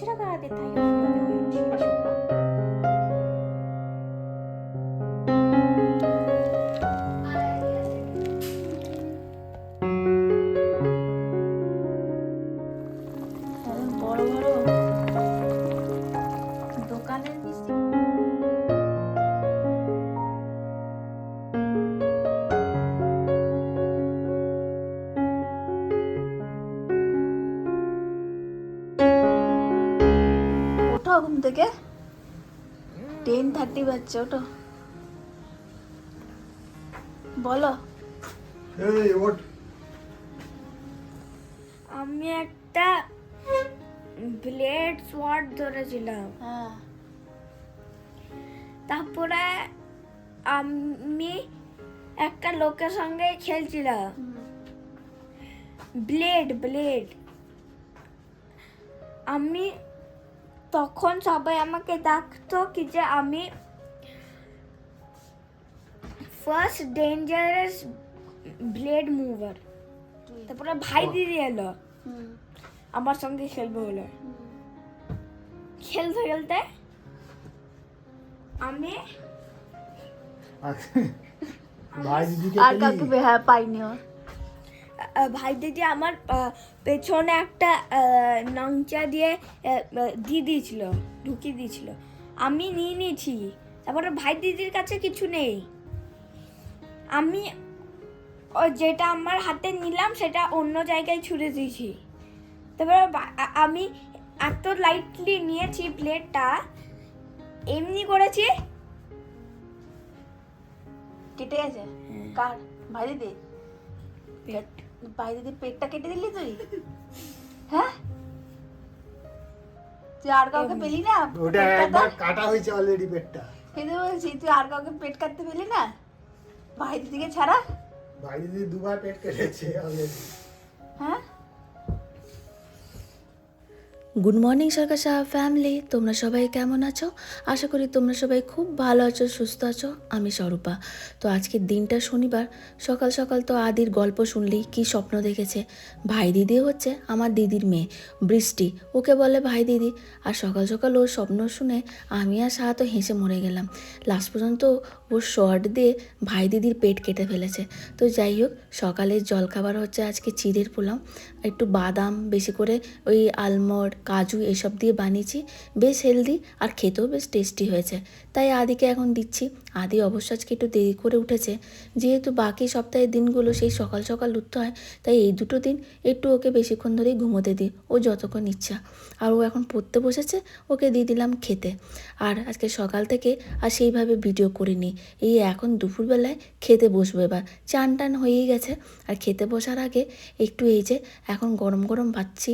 ちら側で太陽風量をしし。ঘুম থেকে? Ten thirty বাজছে ওঠো। বলো। আমি একটা ব্লেড সোয়ার্ড ধরেছিলাম। হ্যাঁ। তারপরে আমি একটা লোকের সঙ্গে খেলছিলাম। ব্লেড ব্লেড আমি তখন সবাই আমাকে ডাকতো কি যে আমি ফার্স্ট ডেঞ্জারাস ব্লেড মুভার তারপরে ভাই দিদি এলো। হুম। আমার সঙ্গে খেলবে বলে। খেলতে খেলতে আমি ভাই দিদিকে আর কাউকে পেলি? বে- হ্যাঁ পাইনি ও। আহ, ভাই দিদি আমার পেছনে একটা নংচা দিয়ে দিয়ে দিয়েছিল ঢুকিয়ে দিয়েছিল। আমি নিয়ে নিয়েছি। তারপরে ভাই দিদির কাছে কিছু নেই। আমি যেটা আমার হাতে নিলাম সেটা অন্য জায়গায় ছুড়ে দিয়েছি। তারপরে আমি এত লাইটলি নিয়েছি প্লেটটা এমনি করেছি। কেটে গেছে? কার? ভাই দিদি ভাই দিদি পেটটা কেটে দিলি তুই? হ্যাঁ? তুই আর কাউকে পেলি না? ওটা একবার কাটা? হয়েছে অলরেডি পেটটা। কিন্তু বলছি তুই আর কাউকে পেট কাটতে পেলি না? ভাই দিদিকে ছাড়া? ভাই দিয়ে দুবার পেট কেটেছে অলরেডি হ্যাঁ? Good morning Sarkar Saha family তোমরা সবাই কেমন আছো? আশা করি তোমরা সবাই খুব ভালো আছো, সুস্থ আছো। আমি স্বরূপা। তো আজকের দিনটা শনিবার। সকাল সকাল তো আদির গল্প শুনলি, কি স্বপ্ন দেখেছে? ভাই দিদি হচ্ছে আমার দিদির মেয়ে, বৃষ্টি। ওকে বলে ভাই দিদি। আর সকাল সকাল ওর স্বপ্ন শুনে আমি আর সাহা তো হেসে মরে গেলাম। লাস্ট পর্যন্ত ওর শর্ট দিয়ে ভাই দিদির পেট কেটে ফেলেছে। তো যাই হোক, সকালের জলখাবার হচ্ছে আজকে চিড়ের পোলাও। একটু বাদাম, বেশি করে ওই আলমন্ড, কাজু এসব দিয়ে বানিয়েছি। বেশ হেলদি আর খেতেও বেশ টেস্টি হয়েছে। তাই আদিকে এখন দিচ্ছি। আদি অবশ্য আজকে একটু দেরি করে উঠেছে। যেহেতু বাকি সপ্তাহের দিনগুলো সেই সকাল সকাল উঠতে হয়, তাই এই দুটো দিন একটু ওকে বেশিক্ষণ ধরেই ঘুমোতে দিই। ও যতক্ষণ ইচ্ছা। আর ও এখন পড়তে বসেছে, ওকে দিয়ে দিলাম খেতে। আর আজকে সকাল থেকে আর সেইভাবে ভিডিও করিনি। এই এখন দুপুরবেলায় খেতে বসবো এবার চান টান হয়েই গেছে। আর খেতে বসার আগে একটু এই যে এখন গরম গরম পাচ্ছি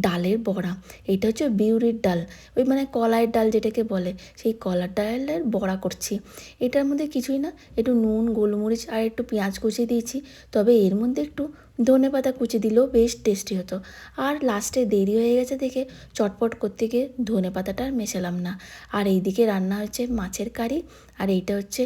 ডালের বড়া। এটা হচ্ছে বিউরির ডাল। ওই মানে কলাইয়ের ডাল যেটাকে বলে, সেই কলার ডালের বড়া করছি। এটার মধ্যে কিছুই না, একটু নুন, গোলমরিচ আর একটু পেঁয়াজ কুচি দিয়েছি। তবে এর মধ্যে একটু ধনে পাতা কুচি দিলেও বেশ টেস্টি হতো। আর লাস্টে দেরি হয়ে গেছে দেখে চটপট করতে গিয়ে ধনে পাতাটা আর মেশালাম না। আর এইদিকে রান্না হচ্ছে মাছের কারি, আর এইটা হচ্ছে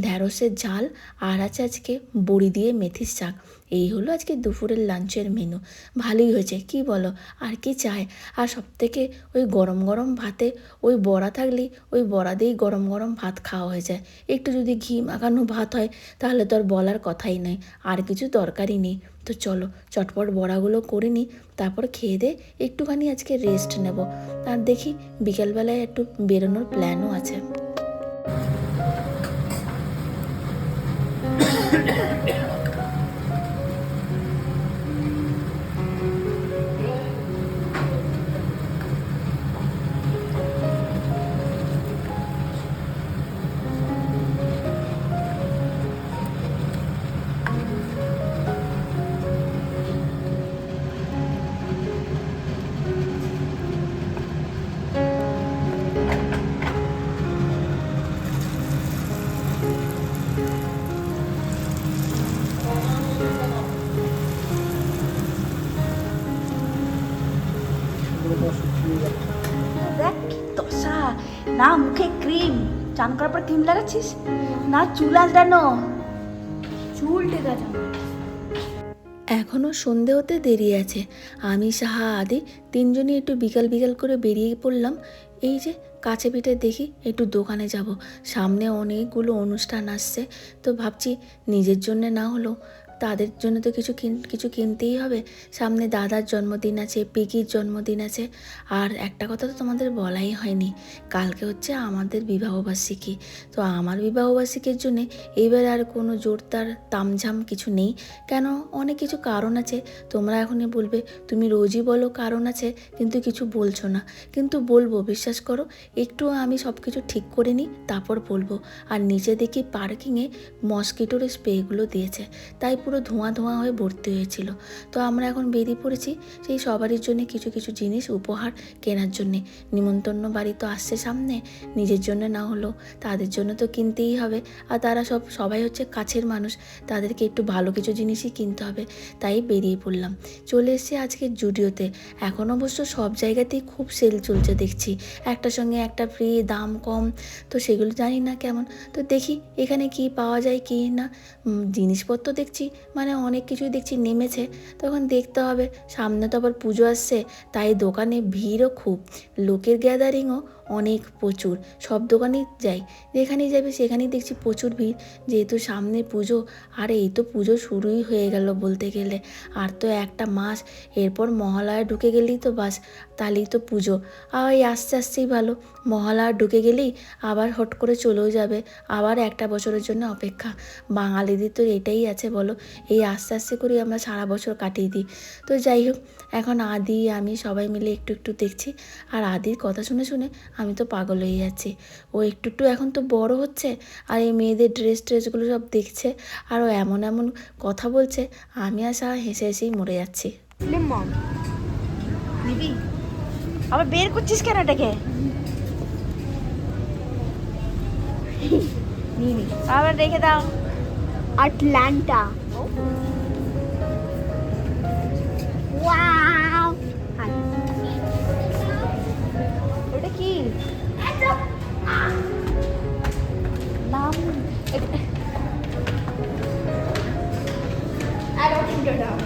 ঢ্যাঁড়সের ঝাল। আর আছে আজকে বড়ি দিয়ে মেথির শাক। এই হলো আজকে দুপুরের লাঞ্চের মেনু ভালোই হয়েছে, কি বলো? আর কি চাই? আর সব থেকে ওই গরম গরম ভাতে ওই বড়া থাকলেই ওই বড়া দিয়েই গরম গরম ভাত খাওয়া হয়ে যায়। একটু যদি ঘি মাখানো ভাত হয়, তাহলে তো আর বলার কথাই নাই। আর কিছু দরকারই নেই। তো চলো, চটপট বড়াগুলো করে নিই, তারপর খেয়ে দে একটুখানি আজকে রেস্ট নেব। আর দেখি, বিকেলবেলায় একটু বেরোনোর প্ল্যানও আছে। চান করার পর ক্রিম লাগাচ্ছিস না, চুল আলটানো চুল ঠিক আছে। এখনও সন্ধে হতে দেরি আছে। আমি, সাহা, আদি তিনজনই একটু বিকাল বিকাল করে বেরিয়ে পড়লাম। এই যে, কাছে পিঠে দেখি একটু দোকানে যাব। সামনে অনেকগুলো অনুষ্ঠান আসছে। তো ভাবছি নিজের জন্য না হলেও তাদের জন্য তো কিছু কিছু কিনতেই হবে। সামনে দাদার জন্মদিন আছে পিকির জন্মদিন আছে। আর একটা কথা তো তোমাদের বলাই হয়নি, কালকে হচ্ছে আমাদের বিবাহবার্ষিকী। তো আমার বিবাহবার্ষিকীর জন্যে এবার আর কোনো জোরদার তামঝাম কিছু নেই। কেন? অনেক কিছু কারণ আছে। তোমরা এখনই বলবে, তুমি রোজই বলো কারণ আছে, কিন্তু কিছু বলছো না। কিন্তু বলব, বিশ্বাস করো, একটু আমি সব কিছু ঠিক করে নিই, তারপর বলব। আর নিচে দেখি পার্কিংয়ে মস্কিটোর স্প্রেগুলো দিয়েছে। তাই পুরো ধোঁয়া ধোঁয়া হয়ে ভর্তি হয়েছিল। তো আমরা এখন বেরিয়ে পড়েছি সেই সবারই জন্য কিছু কিছু জিনিস উপহার কেনার জন্যে। নিমন্ত্রণ বাড়ি তো আসছে সামনে, নিজের জন্য না হলেও তাদের জন্য তো কিনতেই হবে। আর তারা সব, সবাই হচ্ছে কাছের মানুষ, তাদেরকে একটু ভালো কিছু জিনিসই কিনতে হবে। তাই বেরিয়ে পড়লাম। চলে এসেছি আজকে জুডিওতে। এখন অবশ্য সব জায়গাতেই খুব সেল চলছে দেখছি। একটার সঙ্গে একটা ফ্রি, দাম কম, তো সেগুলো জানি না কেমন। তো দেখি এখানে কি পাওয়া যায়, কি না। জিনিসপত্র দেখছি মানে অনেক কিছুই দেখছি নেমেছে। তখন দেখতে হবে সামনে তো আবার পুজো আসছে, তাই দোকানে ভিড়ও খুব। লোকের গ্যাদারিংও অনেক প্রচুর। সব দোকানেই যাই। যেখানেই যাবে সেখানেই দেখছি প্রচুর ভিড়। যেহেতু সামনে পুজো, আর এই তো পুজো শুরুই হয়ে গেল বলতে গেলে। আর তো একটা মাস, এরপর মহালয়া ঢুকে গেলেই তো বাস, তাহলেই তো পুজো। আর এই আস্তে আস্তেই ভালো। মহালয়া ঢুকে গেলেই আবার হট করে চলেও যাবে। আবার একটা বছরের জন্য অপেক্ষা। বাঙালিদের তো এটাই আছে বলো। এই আস্তে আস্তে করে আমরা সারা বছর কাটিয়ে দিই। তো যাই হোক, এখন আদি, আমি সবাই মিলে একটু একটু দেখছি। আর আদির কথা শুনে শুনে আমি তো পাগল হয়ে যাচ্ছি। ও একটু একটু এখন তো বড় হচ্ছে আর এই মেয়েদের ড্রেস ট্রেসগুলো সব দেখছে আর ও এমন এমন কথা বলছে আমি আর সারা হেসে হেসেই মরে যাচ্ছি। আবার বের করছিস কেন এটাকে? আবার রেখে দাও। আটলান্টা। ওয়াও। কি নাম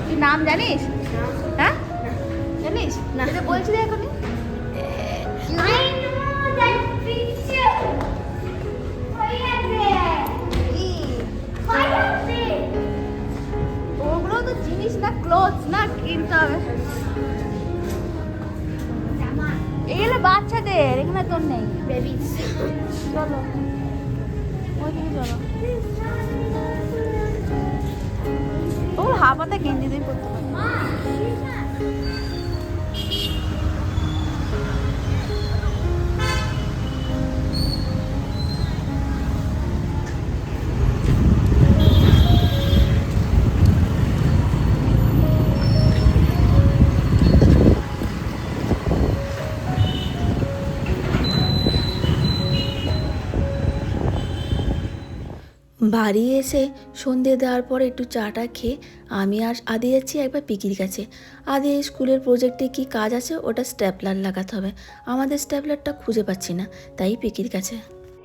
তুই নাম জানিস? হ্যাঁ? জানিস? না। এটা are there? ওগুলো তো জিনিস না ক্লোথস না কিনতে হবে। এগুলো বাচ্চাদের এখানে তোর নেই। Babies. চলো। ওইদিকে চলো। ওগুলো হাফাতে গেঞ্জি দিয়ে পড়তে পারি। বাড়ি এসে সন্ধে দেওয়ার পর একটু চাটা খেয়ে আমি আর আদি যাচ্ছি একবার পিকির কাছে আদি এই স্কুলের প্রজেক্টে কি কাজ আছে ওটা স্ট্যাপলার লাগাতে হবে আমাদের স্ট্যাপলারটা খুঁজে পাচ্ছি না তাই পিকির কাছে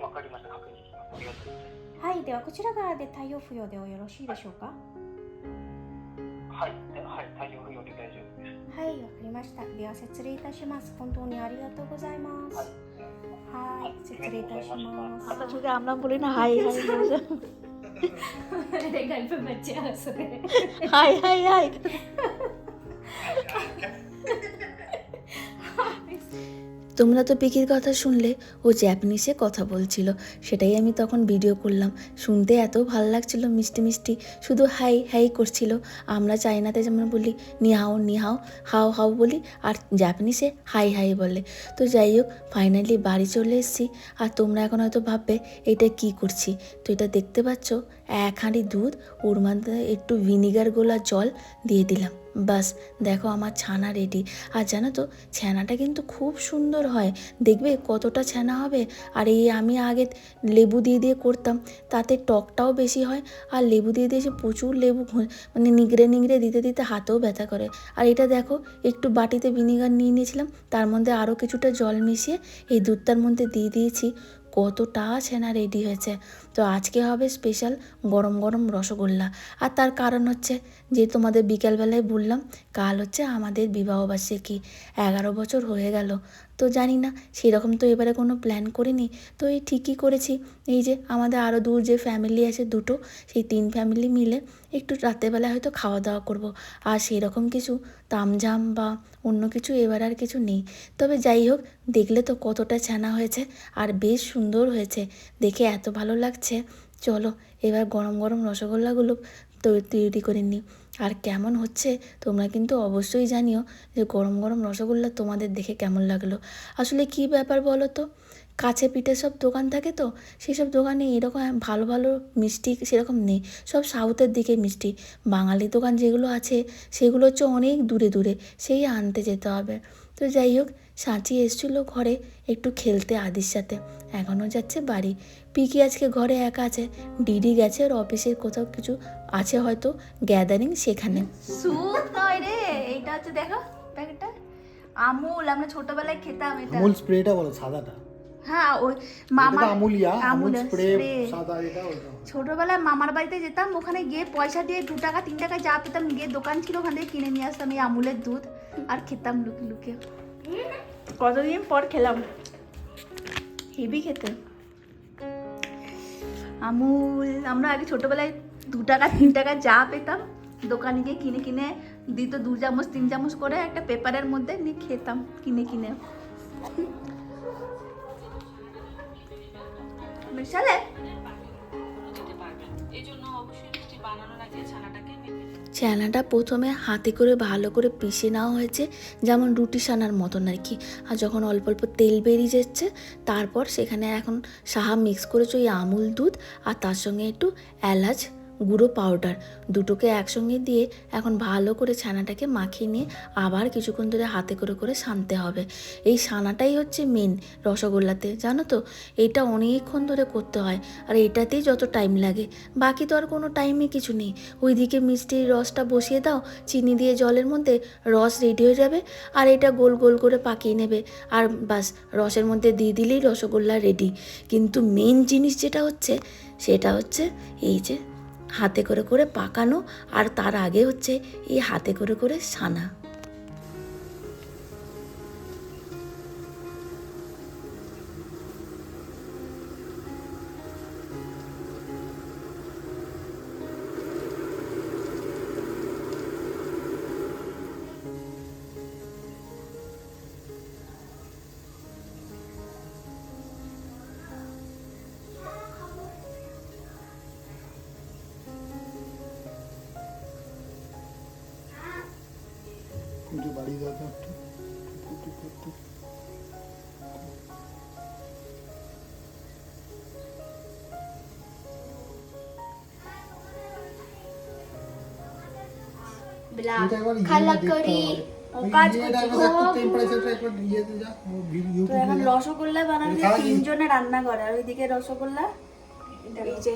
わかりました確認しますありがとうございまはいではこちらからで対応不要でよろしいでしょうかすはいではい対応不要で大丈夫ですはいわかりましたでは失礼いたします本当にありがとうございますはい失礼いたします আমরা যদি আমরা বলি না hi hi hi hi hi তোমরা তো পিকির কথা শুনলে, ও জ্যাপানিসে কথা বলছিল। সেটাই আমি তখন ভিডিও করলাম। শুনতে এত ভালো লাগছিল, মিষ্টি মিষ্টি। শুধু হাই হাই করছিল। আমরা চাইনাতে যেমন বলি, নিহাও নিহাও, হাও হাও বলি, আর জাপানিসে হাই হাই বলে। তো যাই হোক ফাইনালি বাড়ি চলে এসেছি। আর তোমরা এখন হয়তো ভাববে, এটা কি করছি? তো এটা দেখতে পাচ্ছ, এক হাঁড়ি দুধ, ওর মধ্যে একটু ভিনিগার গোলা জল দিয়ে দিলাম। বাস, দেখো আমার ছানা রেডি আর জানো তো, ছানাটা কিন্তু খুব সুন্দর হয়। দেখবে কতটা ছানা হবে? আর এই আমি আগে লেবু দিয়ে দিয়ে করতাম, তাতে টকটাও বেশি হয়। আর লেবু দিয়ে দিয়ে প্রচুর লেবু মানে নিগড়ে নিগড়ে দিতে দিতে হাতেও ব্যথা করে। আর এটা দেখো, একটু বাটিতে ভিনিগার নিয়ে নিয়েছিলাম, তার মধ্যে আরও কিছুটা জল মিশিয়ে এই দুধটার মধ্যে দিয়ে দিয়েছি। কতটা সেনা রেডি হয়েছে। তো আজকে হবে স্পেশাল গরম গরম রসগোল্লা। আর তার কারণ হচ্ছে যে তোমাদের বিকেলবেলায় বললাম, কাল হচ্ছে আমাদের বিবাহবার্ষিকী। এগারো বছর হয়ে গেল। তো জানি না, সেরকম তো এবারে কোনো প্ল্যান করিনি। তো এই ঠিকই করেছি। এই যে আমাদের আরও দূর যে ফ্যামিলি আছে দুটো, সেই তিন ফ্যামিলি মিলে একটু রাত্রেবেলায় হয়তো খাওয়া দাওয়া করব। আর সেরকম কিছু তামঝাম বা অন্য কিছু এবার আর কিছু নেই। তবে যাই হোক, দেখলে তো কতটা ছানা হয়েছে আর বেশ সুন্দর হয়েছে। দেখে এত ভালো লাগছে। চলো, এবার গরম গরম রসগোল্লাগুলো তৈরি করে নিই। আর কেমন হচ্ছে তোমরা কিন্তু অবশ্যই জানিও যে গরম গরম রসগোল্লা তোমাদের দেখে কেমন লাগল। আসলে কি ব্যাপার বলো তো কাছে পিঠে সব দোকান থাকে তো সেই সব দোকানে এরকম ভালো ভালো মিষ্টি সেরকম নেই, সব সাউথের দিকে মিষ্টি। বাঙালি দোকান যেগুলো আছে সেগুলো হচ্ছে অনেক দূরে দূরে, সেই আনতে যেতে হবে। তো যাই হোক, সাঁচি এসেছিল ঘরে একটু খেলতে আদির সাথে, এখনও যাচ্ছে বাড়ি। পিকি আজকে ঘরে একা আছে, ডিডি গেছে ওর অফিসের কোথাও কিছু আছে হয়তো গ্যাদারিং সেখানে। স্যুপ নয় রে এইটা হচ্ছে দেখো প্যাকেটটা। আমুল আমরা ছোটবেলায় খেতাম এটা। আমুল স্প্রেটা বলো সাদাটা। হ্যাঁ ওই মামা আমুলিয়া আমুল স্প্রে সাদা এটা ছোটবেলায় মামার বাড়িতে যেতাম ওখানে গিয়ে পয়সা দিয়ে দু টাকা তিন টাকা যা পেতাম গিয়ে দোকান ছিল ওখান থেকে কিনে নিয়ে আসতাম এই আমুলের দুধ আর খেতাম লুকে লুকে। কতদিন পর খেলাম? হেভি খেতে। আমুল আমরা আগে ছোটবেলায় দু টাকা তিন টাকা যা পেতাম দোকানে গিয়ে কিনে কিনে দিত, দু চামচ, তিন চামচ করে একটা পেপারের মধ্যে নিয়ে খেতাম কিনে কিনে। মিশালে ছানাটা প্রথমে হাতে করে ভালো করে পিষে নেওয়া হয়েছে, যেমন রুটি সানার মতন আর কি। আর যখন অল্প অল্প তেল বেরিয়ে যাচ্ছে, তারপর সেখানে এখন সাহা মিক্স করেছে ওই আমুল দুধ আর তার সঙ্গে একটু এলাচ গুঁড়ো পাউডার দুটোকে একসঙ্গে দিয়ে এখন ভালো করে ছানাটাকে মাখিয়ে নিয়ে আবার কিছুক্ষণ ধরে হাতে করে করে সানতে হবে। এই সানাটাই হচ্ছে মেন রসগোল্লাতে, জানো তো? এটা অনেকক্ষণ ধরে করতে হয় আর এটাতেই যত টাইম লাগে। বাকি তো আর কোনো টাইমে কিছু নেই। ওইদিকে মিষ্টির রসটা বসিয়ে দাও, চিনি দিয়ে জলের মধ্যে রস রেডি হয়ে যাবে আর এটা গোল গোল করে পাকিয়ে নেবে। আর বাস, রসের মধ্যে দিয়ে দিলেই রসগোল্লা রেডি কিন্তু মেন জিনিস যেটা হচ্ছে, সেটা হচ্ছে এই যে হাতে করে করে পাকানো আর তার আগে হচ্ছে এই হাতে করে করে সানা। তো এখন রসগোল্লা তিনজনে রান্না করে আর ওইদিকে রসগোল্লা এই যে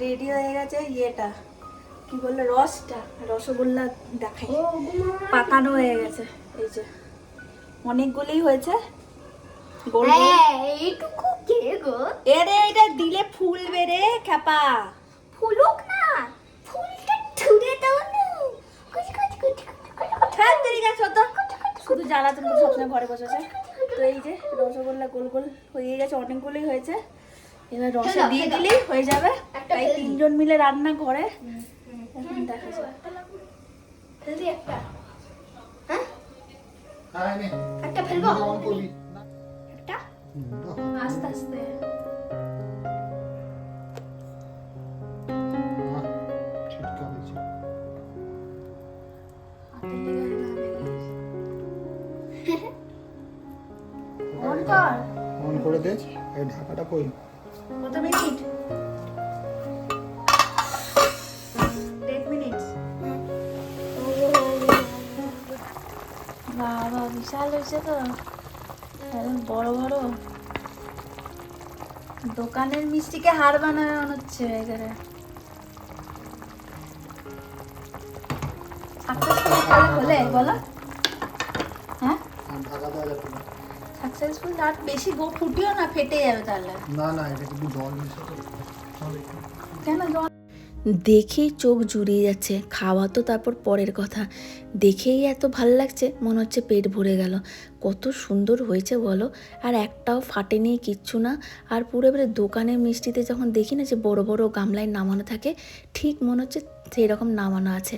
রেডি হয়ে গেছে ইয়েটা। কি বলল? রসটা রসগোল্লা দেখাই। পাকানো হয়ে গেছে এই যে। অনেকগুলোই হয়েছে। হ্যাঁ এইটুকু কে গো? এরে এটা দিলে ফুল রে খ্যাপা। ফুলুক না ফুলটা ছুঁড়ে দাও না। শুধু জ্বালাতন করে সবসময় ঘরে বসেছে। তো এই যে রসগোল্লা গোল গোল হয়ে গেছে অনেকগুলোই হয়েছে। এবার রসে দিয়ে দিলেই হয়ে যাবে। তাই তিনজন মিলে রান্না করে। এখন দেখা একটা হ্যাঁ? নে। একটা ফেলব? একটা? আস্তে আস্তে। এই ঢাকাটা কই কত মিনিট বাবা বিশাল হয়েছে তো। বড় বড়। দোকানের মিষ্টিকে হার বানানো হচ্ছে এখানে হলে বলো হ্যাঁ? সাকসেসফুল আর বেশি গো ফুটিও না ফেটে যাবে তাহলে। না না এটা কিন্তু জল মিশাতে কেন জল দেখেই চোখ জুড়িয়ে যাচ্ছে খাওয়া তো তারপর পরের কথা। দেখেই এত ভালো লাগছে মনে হচ্ছে পেট ভরে গেল। কত সুন্দর হয়েছে বলো আর একটাও ফাটেনি কিচ্ছু না। আর পুরো এবারে দোকানের মিষ্টিতে যখন দেখি না যে বড় বড় গামলায় নামানো থাকে ঠিক মনে হচ্ছে সেই রকম নামানো আছে।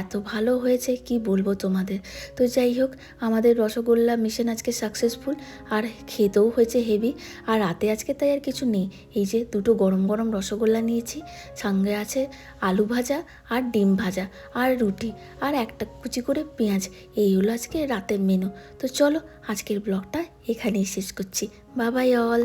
এত ভালো হয়েছে, কি বলব তোমাদের? তো যাই হোক, আমাদের রসগোল্লা মিশন আজকে সাকসেসফুল আর খেতেও হয়েছে হেভি আর রাতে আজকে তাই আর কিছু নেই। এই যে দুটো গরম গরম রসগোল্লা নিয়েছি, সঙ্গে আছে আলু ভাজা আর ডিম ভাজা, আর রুটি, আর একটা কুচি করে পেঁয়াজ। এই হলো আজকে রাতের মেনু তো চলো, আজকের ব্লগটা এখানেই শেষ করছি। বাবাই অল